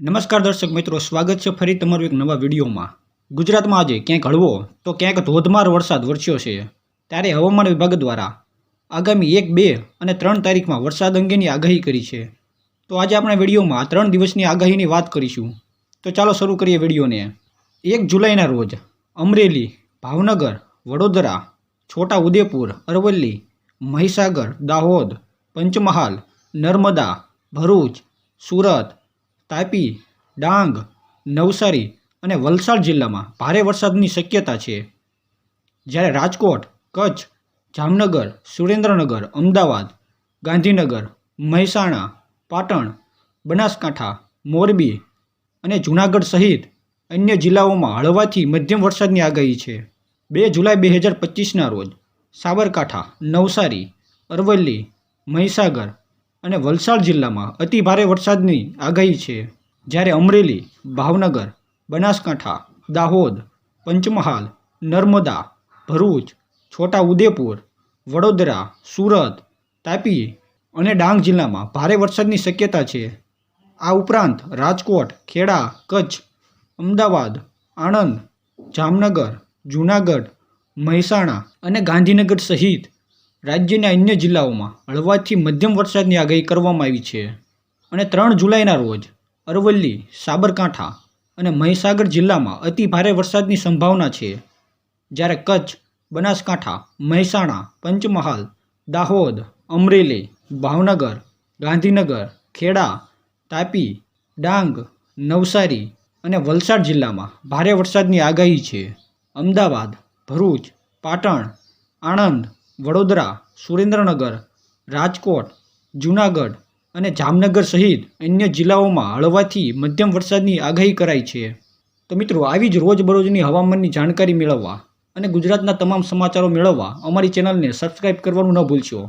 નમસ્કાર દર્શક મિત્રો, સ્વાગત છે ફરી તમારું એક નવા વિડીયોમાં. ગુજરાતમાં આજે ક્યાંક હળવો તો ક્યાંક ધોધમાર વરસાદ વરસ્યો છે. ત્યારે હવામાન વિભાગ દ્વારા આગામી એક, બે અને ત્રણ તારીખમાં વરસાદ અંગેની આગાહી કરી છે. તો આજે આપણે વિડીયોમાં ત્રણ દિવસની આગાહીની વાત કરીશું. તો ચાલો શરૂ કરીએ વિડીયોને. એક જુલાઈના રોજ અમરેલી, ભાવનગર, વડોદરા છોટા ઉદેપુર અરવલ્લી, મહીસાગર, દાહોદ, પંચમહાલ, નર્મદા, ભરૂચ, સુરત તાપી, ડાંગ, નવસારી અને વલસાડ જિલ્લામાં ભારે વરસાદની શક્યતા છે. જ્યારે રાજકોટ, કચ્છ, જામનગર, સુરેન્દ્રનગર, અમદાવાદ, ગાંધીનગર, મહેસાણા, પાટણ, બનાસકાંઠા, મોરબી અને જૂનાગઢ સહિત અન્ય જિલ્લાઓમાં હળવાથી મધ્યમ વરસાદની આગાહી છે. બે જુલાઈ બે હજાર પચીસના રોજ સાબરકાંઠા, નવસારી, અરવલ્લી, મહીસાગર અને વલસાડ જિલ્લામાં અતિ ભારે વરસાદની આગાહી છે. જ્યારે અમરેલી, ભાવનગર, બનાસકાંઠા, દાહોદ, પંચમહાલ, નર્મદા, ભરૂચ છોટા ઉદેપુર વડોદરા, સુરત, તાપી અને ડાંગ જિલ્લામાં ભારે વરસાદની શક્યતા છે. આ ઉપરાંત રાજકોટ, ખેડા, કચ્છ, અમદાવાદ, આણંદ, જામનગર, જૂનાગઢ, મહેસાણા અને ગાંધીનગર સહિત રાજ્યના અન્ય જિલ્લાઓમાં હળવાથી મધ્યમ વરસાદની આગાહી કરવામાં આવી છે. અને ત્રણ જુલાઈના રોજ અરવલ્લી, સાબરકાંઠા અને મહીસાગર જિલ્લામાં અતિ ભારે વરસાદની સંભાવના છે. જ્યારે કચ્છ, બનાસકાંઠા, મહેસાણા, પંચમહાલ, દાહોદ, અમરેલી, ભાવનગર, ગાંધીનગર, ખેડા, તાપી, ડાંગ, નવસારી અને વલસાડ જિલ્લામાં ભારે વરસાદની આગાહી છે. અમદાવાદ, ભરૂચ, પાટણ, આણંદ વડોદરા, સુરેન્દ્રનગર, રાજકોટ, જૂનાગઢ અને જામનગર સહિત અન્ય જિલ્લાઓમાં હળવાથી મધ્યમ વરસાદની આગાહી કરાઈ છે. તો મિત્રો, આવી જ રોજબરોજની હવામાનની જાણકારી મેળવવા અને ગુજરાતના તમામ સમાચારો મેળવવા અમારી ચેનલને સબસ્ક્રાઈબ કરવાનું ન ભૂલશો.